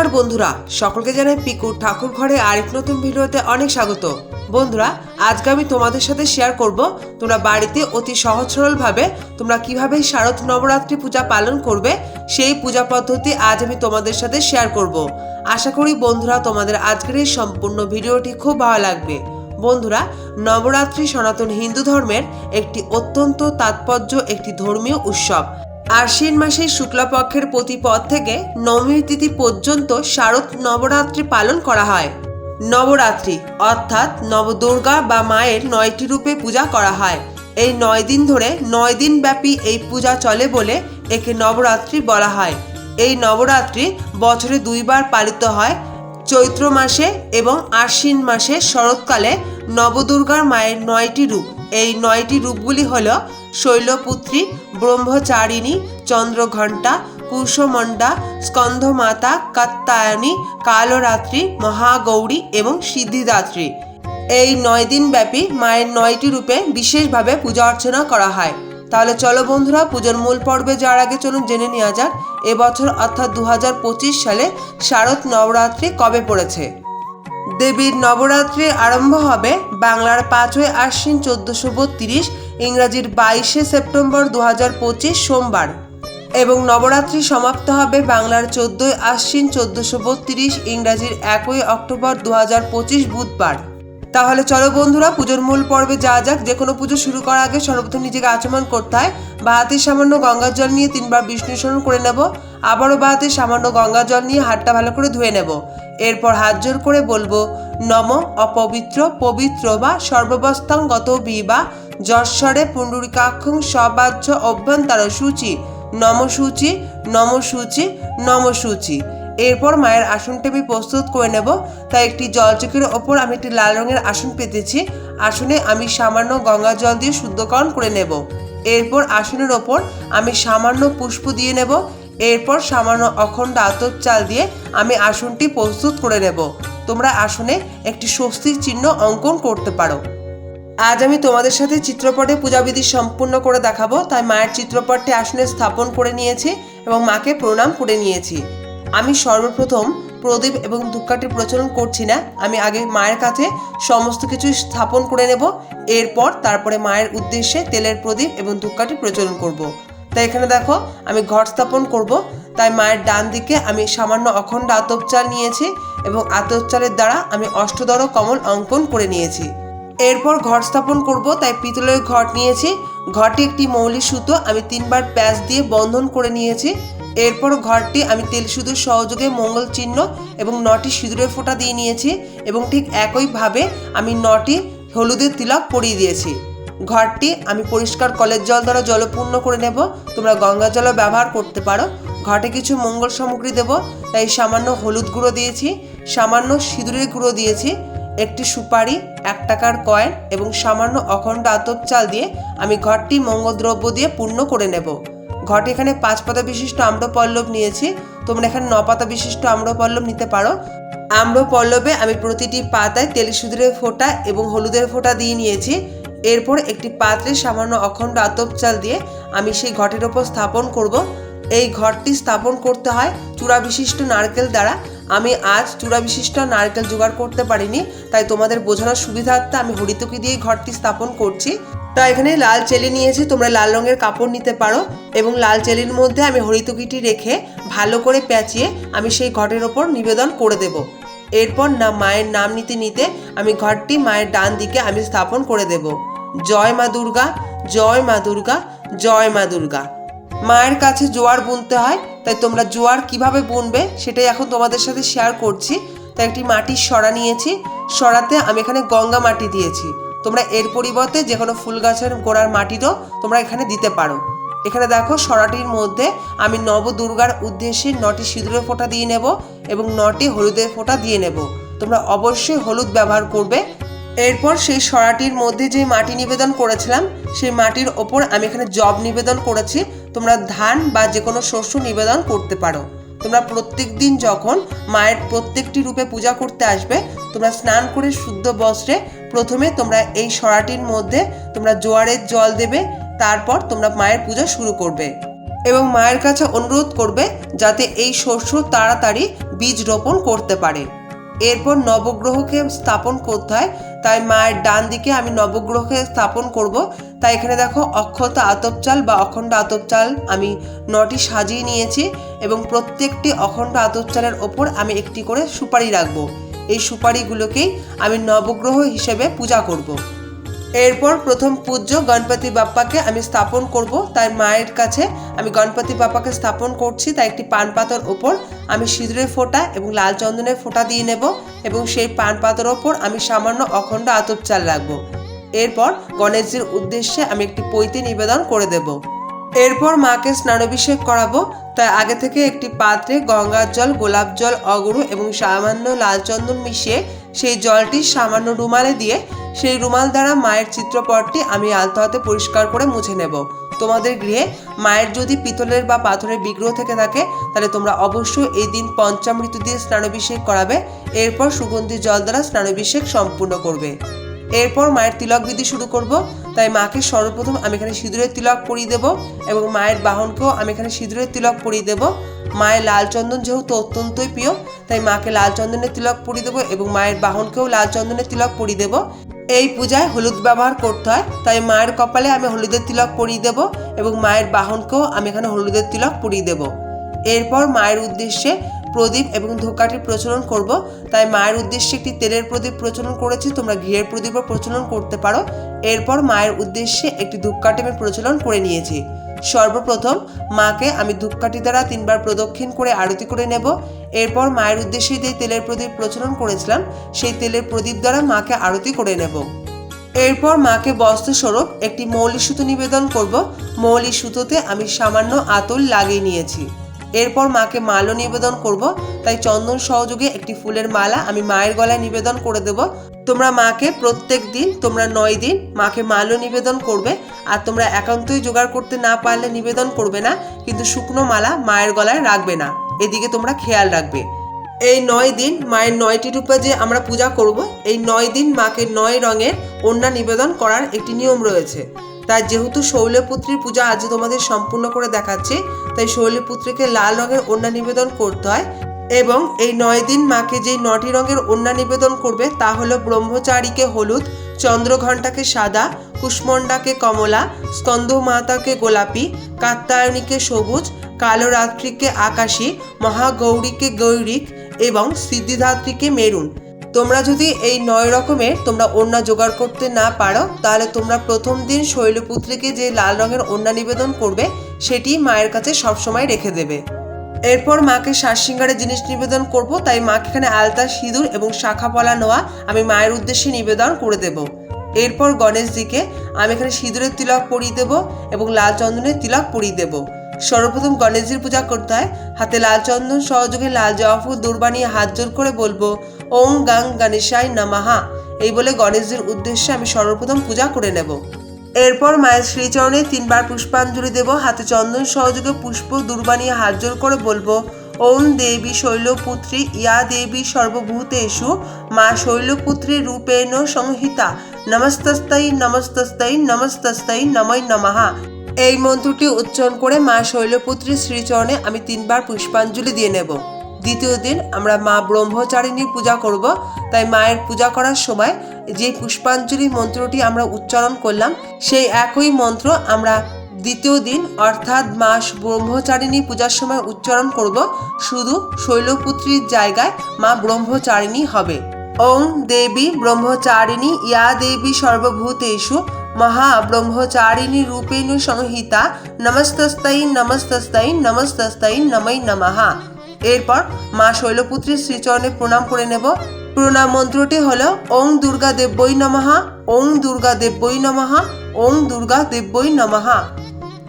নমস্কার বন্ধুরা, সকলকে জানাই পিকু ঠাকুর ঘরে আরেক নতুন ভিডিওতে অনেক স্বাগত। বন্ধুরা, আজকে আমি তোমাদের সাথে শেয়ার করব, তোমরা বাড়িতে অতি সহজ সরলভাবে তোমরা কীভাবে শারদ নবরাত্রি পূজা পালন করবে, সেই পূজা পদ্ধতি আজ আমি তোমাদের সাথে শেয়ার করব। আশা করি বন্ধুরা, তোমাদের আজকের এই সম্পূর্ণ ভিডিওটি খুব ভালো লাগবে। বন্ধুরা, নবরাত্রি সনাতন হিন্দু ধর্মের একটি অত্যন্ত তাৎপর্য, একটি ধর্মীয় উৎসব। আশ্বিন মাসের শুক্লাপক্ষের প্রতিপদ থেকে নবমী তিথি পর্যন্ত শারদ নবরাত্রি পালন করা হয়। নবরাত্রি, অর্থাৎ নবদুর্গা বা মায়ের নয়টি রূপে পূজা করা হয়। এই নয় দিন ধরে নয় দিন ব্যাপী এই পূজা চলে বলে একে নবরাত্রি বলা হয়। এই নবরাত্রি বছরে দুইবার পালিত হয়, চৈত্র মাসে এবং আশ্বিন মাসে শরৎকালে নবদুর্গার মায়ের নয়টি রূপ। এই নয়টি রূপগুলি হল শৈলপুত্রী, ব্রহ্মচারিণী, চন্দ্রঘণ্টা, কুশমণ্ডা, স্কন্ধমাতা, কাত্তায়নী, কালরাত্রি, মহাগৌরী এবং সিদ্ধিদাত্রী। এই নয় দিন ব্যাপী মায়ের নয়টি রূপে বিশেষভাবে পূজা অর্চনা করা হয়। তাহলে চলো বন্ধুরা, পুজোর মূল পর্বে যাওয়ার আগে চলুন জেনে নেওয়া যাক, এবছর অর্থাৎ দু হাজার পঁচিশ সালে শারদ নবরাত্রি কবে পড়েছে? দেবীর নবরাত্রি আরম্ভ হবে বাংলার পাঁচই আশ্বিন চোদ্দশো বত্রিশ, ইংরাজির বাইশে সেপ্টেম্বর দু হাজার পঁচিশ সোমবার। এবং নবরাত্রি সমাপ্ত হবে বাংলার চোদ্দই আশ্বিন চোদ্দশো বত্রিশ, ইংরাজির একই অক্টোবর দু হাজার পঁচিশ বুধবার। তাহলে চলো বন্ধুরা, পুজোর মূল পর্বে যা যাক, যে কোনো পুজো শুরু করার আগে সর্বপ্রথম নিজেকে আচমন করতে হয়। বা হাতে সামান্য গঙ্গার জল নিয়ে তিনবার বিষ্ণু স্মরণ করে নেব। আবারও বা হাতে সামান্য গঙ্গা জল নিয়ে হাতটা ভালো করে ধুয়ে নেব। এরপর হাত জোর করে বলব, নম অপবিত্র, পবিত্র বা সর্ববস্থাঙ্গত বিবা, যশ্বরে পুণ্ডরিকাক্ষং সবাহ্য অভ্যন্তর সূচি, নম সূচি নম সূচি নম সূচি। এরপর মায়ের আসনটা আমি প্রস্তুত করে নেব, তাই একটি জলচকের ওপর আমি একটি লাল রঙের আসন পেতেছি, আসনে আমি সামান্য গঙ্গা জল দিয়ে শুদ্ধকরণ করে নেব। এরপর আসনের ওপর আমি সামান্য পুষ্প দিয়ে নেব এরপর সামান্য অখণ্ড আতর চাল দিয়ে আমি আসনটি প্রস্তুত করে নেব। তোমরা আসনে একটি স্বস্তির চিহ্ন অঙ্কন করতে পারো। আজ আমি তোমাদের সাথে চিত্রপটে পূজাবিধি সম্পূর্ণ করে দেখাবো, তাই মায়ের চিত্রপটটি আসনে স্থাপন করে নিয়েছি এবং মাকে প্রণাম করে নিয়েছি। আমি সর্বপ্রথম প্রদীপ এবং ধূপকাঠি প্রচলন করছি না, আমি আগে মায়ের কাছে সমস্ত কিছু স্থাপন করে নেব, এরপর তারপরে মায়ের উদ্দেশ্যে তেলের প্রদীপ এবং ধূপকাঠি প্রচলন করব। তাই এখানে দেখো, আমি ঘট স্থাপন করব। তাই মায়ের ডান দিকে আমি সামান্য অখণ্ড আতপ চাল নিয়েছি এবং আতপ চালের দ্বারা আমি অষ্টদর কমল অঙ্কন করে নিয়েছি। এরপর ঘর স্থাপন করব, তাই পিতলের ঘট নিয়েছি। ঘরটি একটি মৌলি সুতো, আমি তিনবার প্যাচ দিয়ে বন্ধন করে নিয়েছি। এরপর ঘরটি আমি তেল সিঁদুর সহযোগে মঙ্গল চিহ্ন এবং নটি সিঁদুরের ফোঁটা দিয়ে নিয়েছি এবং ঠিক একইভাবে আমি নটি হলুদের তিলক পরিয়ে দিয়েছি। ঘরটি আমি পরিষ্কার কলের জল দ্বারা জলপূর্ণ করে নেব। তোমরা গঙ্গা জলও ব্যবহার করতে পারো। ঘটে কিছু মঙ্গল সামগ্রী দেব, তাই সামান্য হলুদ গুঁড়ো দিয়েছি, সামান্য সিঁদুরের গুঁড়ো দিয়েছি, একটি সুপারি, এক টাকার কয়েন এবং সামান্য অখণ্ড আতপ চাল দিয়ে আমি ঘরটি মঙ্গলদ্রব্য দিয়ে পূর্ণ করে নেব। ঘটে এখানে পাঁচ পাতা বিশিষ্ট আম্রপল্লব নিয়েছি। তোমরা এখানে ন পাতা বিশিষ্ট আম্রপল্লব নিতে পারো। আম্রপল্লবে আমি প্রতিটি পাতায় তেল সিঁদুরের ফোঁটা এবং হলুদের ফোঁটা দিয়ে নিয়েছি। এরপর একটি পাত্রে সামান্য অখণ্ড আতপ চাল দিয়ে আমি সেই ঘটের ওপর স্থাপন করব। এই ঘরটি স্থাপন করতে হয় চূড়া বিশিষ্ট নারকেল দ্বারা। আমি আজ চূড়া বিশিষ্ট নারকেল জোগাড় করতে পারিনি, তাই তোমাদের বোঝানোর সুবিধার্থে আমি হরিতকি দিয়ে ঘরটি স্থাপন করছি। তা এখানে লাল চেলি নিয়েছি, তোমরা লাল রঙের কাপড় নিতে পারো এবং লাল চেলির মধ্যে আমি হরিতকিটি রেখে ভালো করে প্যাঁচিয়ে আমি সেই ঘটের ওপর নিবেদন করে দেব। এরপর না মায়ের নাম নিতে নিতে আমি ঘরটি মায়ের ডান দিকে আমি স্থাপন করে দেব। জয় মা দুর্গা, জয় মা দুর্গা, জয় মা দুর্গা। মায়ের কাছে জোয়ার বুনতে হয়, তাই তোমরা জোয়ার কীভাবে বুনবে সেটাই এখন তোমাদের সাথে শেয়ার করছি। তাই একটি মাটির সরা নিয়েছি সরাতে আমি এখানে গঙ্গা মাটি দিয়েছি। তোমরা এর পরিবর্তে যে কোনো ফুল গাছের গোড়ার মাটিরও তোমরা এখানে দিতে পারো। এখানে দেখো সরাটির মধ্যে আমি নবদুর্গার উদ্দেশ্যে নটি সিঁদুরের ফোঁটা দিয়ে নেব এবং নটি হলুদের ফোঁটা দিয়ে নেব। তোমরা অবশ্যই হলুদ ব্যবহার করবে এরপর সেই সরাটির মধ্যে যে মাটি নিবেদন করেছিলাম, সেই মাটির ওপর আমি এখানে জব নিবেদন করেছি। তোমরা ধান বা যে কোনো শস্য নিবেদন করতে পারো। তোমরা প্রত্যেক দিন যখন মায়ের প্রত্যেকটি রূপে পূজা করতে আসবে, তোমরা স্নান করে শুদ্ধ বস্ত্রে প্রথমে তোমরা এই সরাটির মধ্যে তোমরা জোয়ারের জল দেবে, তারপর তোমরা মায়ের পূজা শুরু করবে এবং মায়ের কাছে অনুরোধ করবে যাতে এই শস্য তাড়াতাড়ি বীজ রোপণ করতে পারে। এরপর নবগ্রহকে স্থাপন করতে হয়। তাই মায়ের ডান দিকে আমি নবগ্রহকে স্থাপন করব তাই এখানে দেখো অক্ষত আতপ চাল বা অখণ্ড আতপ চাল আমি নটি সাজিয়ে নিয়েছি এবং প্রত্যেকটি অখণ্ড আতপ চালের ওপর আমি একটি করে সুপারি রাখব এই সুপারিগুলোকেই আমি নবগ্রহ হিসেবে পূজা করব। এরপর প্রথম পূজ্য গণপতি বাপ্পাকে আমি স্থাপন করব তাই মায়ের কাছে। আমি গণপতি বাপ্পাকে স্থাপন করছি, তাই একটি পান পাতার ওপর আমি সিঁদুরের ফোঁটা এবং লাল চন্দনের ফোঁটা দিয়ে নেব এবং সেই পান পাতার ওপর আমি সামান্য অখণ্ড আতপ চাল রাখব। এরপর গণেশজির উদ্দেশ্যে আমি একটি পৈতে নিবেদন করে দেব। এরপর মাকে স্নানাভিষেক করাবো, তাই আগে থেকে একটি পাত্রে গঙ্গার জল, গোলাপ জল, অগরু এবং সামান্য লাল চন্দন মিশিয়ে সেই জলটি সামান্য রুমালে দিয়ে সেই রুমাল দ্বারা মায়ের চিত্রপটটি আমি আলতো হাতে পরিষ্কার করে মুছে নেব। তোমাদের গৃহে মায়ের যদি পিতলের বা পাথরের বিগ্রহ থেকে থাকে, তাহলে তোমরা অবশ্যই এই দিন পঞ্চামৃত দিয়ে স্নানাভিষেক করাবে, এরপর সুগন্ধি জল দ্বারা স্নানাভিষেক সম্পূর্ণ করবে। এরপর মায়ের তিলক বিধি শুরু করব, তাই মাকে সর্বপ্রথম আমি এখানে সিঁদুরের তিলক পরিয়ে দেব এবং মায়ের বাহনকেও আমি এখানে সিঁদুরের তিলক পরিয়ে দেব। মায়ের লাল চন্দন যেহেতু অত্যন্তই প্রিয়, তাই মাকে লাল চন্দনের তিলক পরিয়ে দেবো এবং মায়ের বাহনকেও লাল চন্দনের তিলক পরিয়ে দেবো। এই পূজায় হলুদ ব্যবহার করতে হয়, তাই মায়ের কপালে আমি হলুদের তিলক পরিয়ে দেবো এবং মায়ের বাহনকেও আমি এখানে হলুদের তিলক পরিয়ে দেবো। এরপর মায়ের উদ্দেশ্যে প্রদীপ এবং ধূপকাঠি প্রচলন করব। তাই মায়ের উদ্দেশ্যে একটি তেলের প্রদীপ প্রচলন করেছি, তোমরা ঘিয়ের প্রদীপও প্রচলন করতে পারো। এরপর মায়ের উদ্দেশ্যে একটি ধূপকাঠি আমি প্রচলন করে নিয়েছি। সর্বপ্রথম মাকে আমি ধূপকাঠি দ্বারা তিনবার প্রদক্ষিণ করে আরতি করে নেব। এরপর মায়ের উদ্দেশ্যে যে তেলের প্রদীপ প্রচলন করেছিলাম, সেই তেলের প্রদীপ দ্বারা মাকে আরতি করে নেব। এরপর মাকে বস্ত্রস্বরূপ একটি মৌলি সুতো নিবেদন করব। মৌলি সুতোতে আমি সামান্য আতল লাগিয়ে নিয়েছি। এরপর মাকে মালও নিবেদন করব। তাই চন্দন সহযোগে একটি ফুলের মালা আমি মায়ের গলায় নিবেদন করে দেব। তোমরা মাকে প্রত্যেক দিন, তোমরা নয় দিন মাকে মালও নিবেদন করবে আর তোমরা একান্তই জোগাড় করতে না পারলে নিবেদন করবে না, কিন্তু শুকনো মালা মায়ের গলায় রাখবে না। এদিকে তোমরা খেয়াল রাখবে। এই নয় দিন মায়ের নয়টি রূপে যে আমরা পূজা করব, এই নয় দিন মাকে নয় রঙের অন্যা নিবেদন করার একটি নিয়ম রয়েছে। তাই যেহেতু শৈলপুত্রীর পূজা আজ তোমাদের সম্পূর্ণ করে দেখাচ্ছে, তাই শৈলপুত্রীকে লাল রঙের অন্যা নিবেদন করতে হয়। এবং এই নয় দিন মাকে যেই নটি রঙের অন্যা নিবেদন করবে তা হলো ব্রহ্মচারীকে হলুদ, চন্দ্রঘণ্টাকে সাদা, কুষ্মণ্ডাকে কমলা স্কন্দমাতাকে গোলাপি কাত্তায়নীকে সবুজ কালো রাত্রিকে আকাশী, মহাগৌরীকে গৈরিক এবং সিদ্ধিধাত্রীকে মেরুন। তোমরা যদি এই নয় রকমের তোমরা ওড়না জোগাড় করতে না পারো, তাহলে তোমরা প্রথম দিন শৈলপুত্রীকে যে লাল রঙের ওড়না নিবেদন করবে, সেটি মায়ের কাছে সবসময় রেখে দেবে। এরপর মাকে সিঙ্গারের জিনিস নিবেদন করব, তাই মাকে এখানে আলতা, সিঁদুর এবং শাখা পলা নেওয়া আমি মায়ের উদ্দেশ্যে নিবেদন করে দেব। এরপর গণেশজিকে আমি এখানে সিঁদুরের তিলক পরিয়ে দেব এবং লাল চন্দনের তিলক পরিয়ে দেব। সর্বপ্রথম গণেশজির পূজা করতে হয়। হাতে লাল চন্দন, সহযোগে লাল জবা ফুল বানিয়ে হাত জোর করে বলব, ওং গাং গণেশাই নমাহা এই বলে গণেশজির উদ্দেশ্যে আমি সর্বপ্রথম পূজা করে নেব। এরপর মায়ের শ্রীচরণে তিনবার পুষ্পাঞ্জলি দেব, হাতে চন্দন সহযোগে পুষ্প দূর বানিয়ে হাত জোর করে বলব, ওম দেবী শৈলপুত্রী, ইয়া দেবী সর্বভূতেষু, মা শৈলপুত্রী রূপেণ সংহিতা নমস্তস্তাই নমস্তস্তাই নমস্তস্তাই নমঃ এই মন্ত্রটি উচ্চারণ করে মা শৈলপুত্রীর শ্রীচরণে আমি তিনবার পুষ্পাঞ্জলি দিয়ে নেব। দ্বিতীয় দিন আমরা মা ব্রহ্মচারিণীর পূজা করব, তাই মায়ের পূজা করার সময় যে পুষ্পাঞ্জলি মন্ত্রটি আমরা উচ্চারণ করলাম, সেই একই মন্ত্র আমরা দ্বিতীয় দিন অর্থাৎ মাস ব্রহ্মচারিণী পূজার সময় উচ্চারণ করব, শুধু শৈলপুত্রীর জায়গায় মা ব্রহ্মচারিণী হবে। ওং দেবী ব্রহ্মচারিণী, ইয়া দেবী সর্বভূতেষু, মহা ব্রহ্মচারিণী রূপেণ সংহিতা নমস্তস্তাই নমস্তস্তাই নমস্তস্তাই নমৈ নমঃ। এরপর মা শৈলপুত্রীর শ্রীচরণে প্রণাম করে নেব। প্রণাম মন্ত্রটি হলো, ওং দুর্গা দেব্যই নমঃ, ওং দুর্গা দেব্যই নমঃ, ওং দুর্গা দেব্যই নমঃ।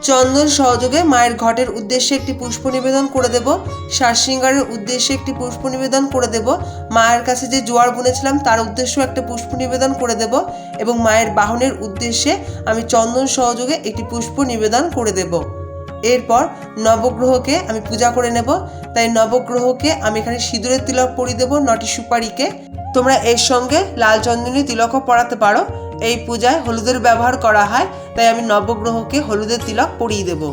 চন্দন সহযোগে মায়ের ঘটের উদ্দেশ্যে একটি পুষ্প নিবেদন করে দেব। শ্বাসশৃঙ্গারের উদ্দেশ্যে একটি পুষ্প নিবেদন করে দেব। মায়ের কাছে যে জোয়ার বুনেছিলাম, তার উদ্দেশ্য একটা পুষ্প নিবেদন করে দেব এবং মায়ের বাহনের উদ্দেশ্যে আমি চন্দন সহযোগে একটি পুষ্প নিবেদন করে দেব। এরপর নবগ্রহকে আমি পূজা করে নেব। তাই নবগ্রহকে আমি এখানে সিঁদুরের তিলক পরিয়ে দেবো নটি সুপারিকে। তোমরা এর সঙ্গে লাল চন্দনী তিলকও পরাতে পারো। এই পূজায় হলুদের ব্যবহার করা হয়, তাই আমি নবগ্রহকে হলুদের তিলক পরিয়ে দেব।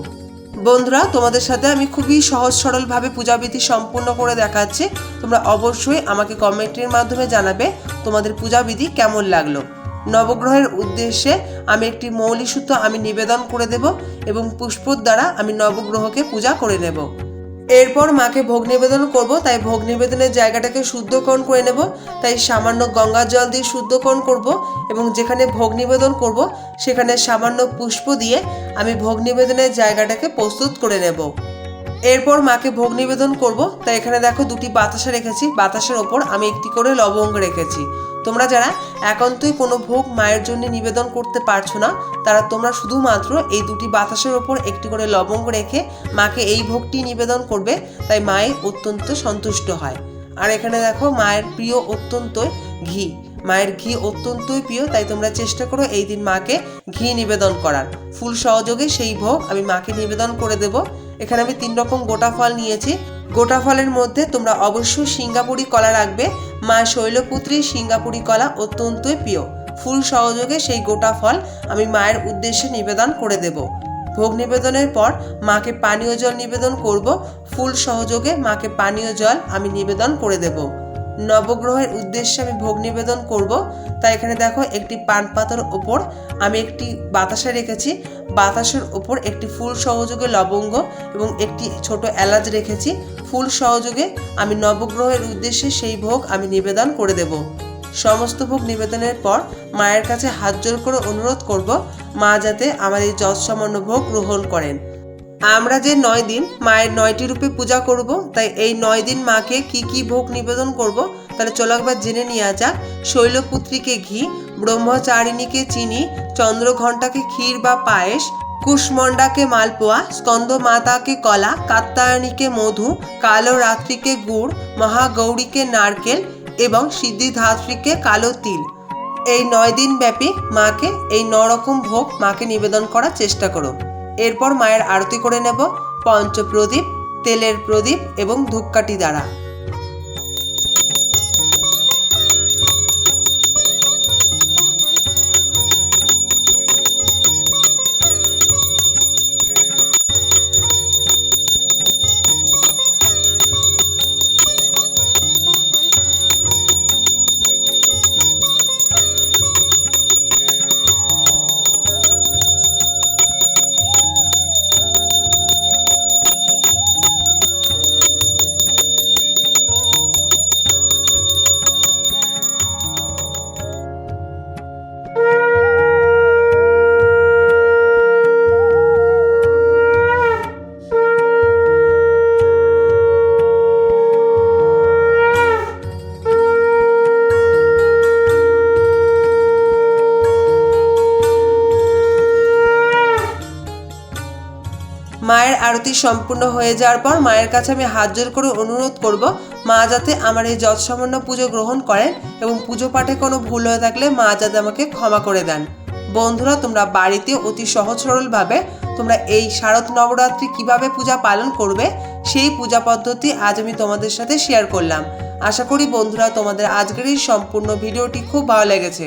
বন্ধুরা, তোমাদের সাথে আমি খুবই সহজ সরলভাবে পূজাবিধি সম্পূর্ণ করে দেখাচ্ছি। তোমরা অবশ্যই আমাকে কমেন্টের মাধ্যমে জানাবে তোমাদের পূজাবিধি কেমন লাগল। নবগ্রহের উদ্দেশ্যে আমি একটি মৌলি সূত্র আমি নিবেদন করে দেব এবং পুষ্পর দ্বারা আমি নবগ্রহকে পূজা করে নেব। এরপর মাকে ভোগ নিবেদন করব, তাই ভোগ নিবেদনের জায়গাটাকে শুদ্ধকরণ করে নেব, তাই সামান্য গঙ্গা জল দিয়ে শুদ্ধকরণ করব এবং যেখানে ভোগ নিবেদন করব, সেখানে সামান্য পুষ্প দিয়ে আমি ভোগ নিবেদনের জায়গাটাকে প্রস্তুত করে নেব। এরপর মাকে ভোগ নিবেদন করব, তাই এখানে দেখো দুটি বাতাসা রেখেছি, বাতাসের ওপর আমি একটি করে লবঙ্গ রেখেছি। তোমরা যারা একান্তই কোনো ভোগ মায়ের জন্য নিবেদন করতে পারছ না, তারা তোমরা শুধুমাত্র এই দুটি বাতাসের ওপর একটি করে লবঙ্গ রেখে মাকে এই ভোগটি নিবেদন করবে, তাই মায়ের অত্যন্ত সন্তুষ্ট হয়। আর এখানে দেখো, মায়ের প্রিয় অত্যন্ত ঘি। মায়ের ঘি অত্যন্তই প্রিয়, তাই তোমরা চেষ্টা করো এই দিন মাকে ঘি নিবেদন করার। ফুল সহযোগে সেই ভোগ আমি মাকে নিবেদন করে দেব। এখানে আমি তিন রকম গোটা ফল নিয়েছি। গোটা ফলের মধ্যে তোমরা অবশ্যই সিঙ্গাপুরি কলা রাখবে মা শৈলপুত্রীর সিঙ্গাপুরি কলা অত্যন্তই প্রিয়। ফুল সহযোগে সেই গোটা ফল আমি মায়ের উদ্দেশ্যে নিবেদন করে দেব। ভোগ নিবেদনের পর মাকে পানীয় জল নিবেদন করব। ফুল সহযোগে মাকে পানীয় জল আমি নিবেদন করে দেব। নবগ্রহের উদ্দেশ্যে আমি ভোগ নিবেদন করব। তাই এখানে দেখো একটি পান পাতার ওপর আমি একটি বাতাসা রেখেছি। বাতাসের ওপর একটি ফুল সহযোগে লবঙ্গ এবং একটি ছোট এলাচ রেখেছি। ফুল সহযোগে আমি নবগ্রহের উদ্দেশ্যে সেই ভোগ আমি নিবেদন করে দেব। সমস্ত ভোগ নিবেদনের পর মায়ের কাছে হাত জোর করে অনুরোধ করব, মা যাতে আমার এই যৎসামান্য ভোগ গ্রহণ করেন। আমরা যে নয় দিন মায়ের নয়টি রূপে পূজা করব, তাই এই নয় দিন মাকে কি কি ভোগ নিবেদন করব, তাহলে চলো একবার জেনে নেওয়া যাক। শৈলপুত্রীকে ঘি, ব্রহ্মচারিণীকে চিনি, চন্দ্রঘণ্টাকে ক্ষীর বা পায়েস কুষ্মণ্ডাকে মালপোয়া স্কন্দ মাতাকে কলা কাত্তায়নীকে মধু কালো রাত্রিকে গুড়, মহাগৌরীকে নারকেল এবং সিদ্ধিধাত্রীকে কালো তিল। এই নয় দিন ব্যাপী মাকে এই নরকম ভোগ মাকে নিবেদন করার চেষ্টা করো এরপর মায়ের আরতি করে নেব, পঞ্চপ্রদীপ, তেলের প্রদীপ এবং ধূপকাঠি দ্বারা। সম্পূর্ণ হয়ে যাওয়ার পর মায়ের কাছে আমি হাত জোর করে অনুরোধ করব, মা যাতে আমার এই যৎসামান্য পুজো গ্রহণ করেন এবং পুজো পাঠে কোনো ভুল হয়ে থাকলে মা যাতে আমাকে ক্ষমা করে দেন। বন্ধুরা, তোমরা বাড়িতে অতি সহজ সরলভাবে তোমরা এই শারদ নবরাত্রি কীভাবে পূজা পালন করবে, সেই পূজা পদ্ধতি আজ আমি তোমাদের সাথে শেয়ার করলাম। আশা করি বন্ধুরা, তোমাদের আজকের এই সম্পূর্ণ ভিডিওটি খুব ভালো লেগেছে।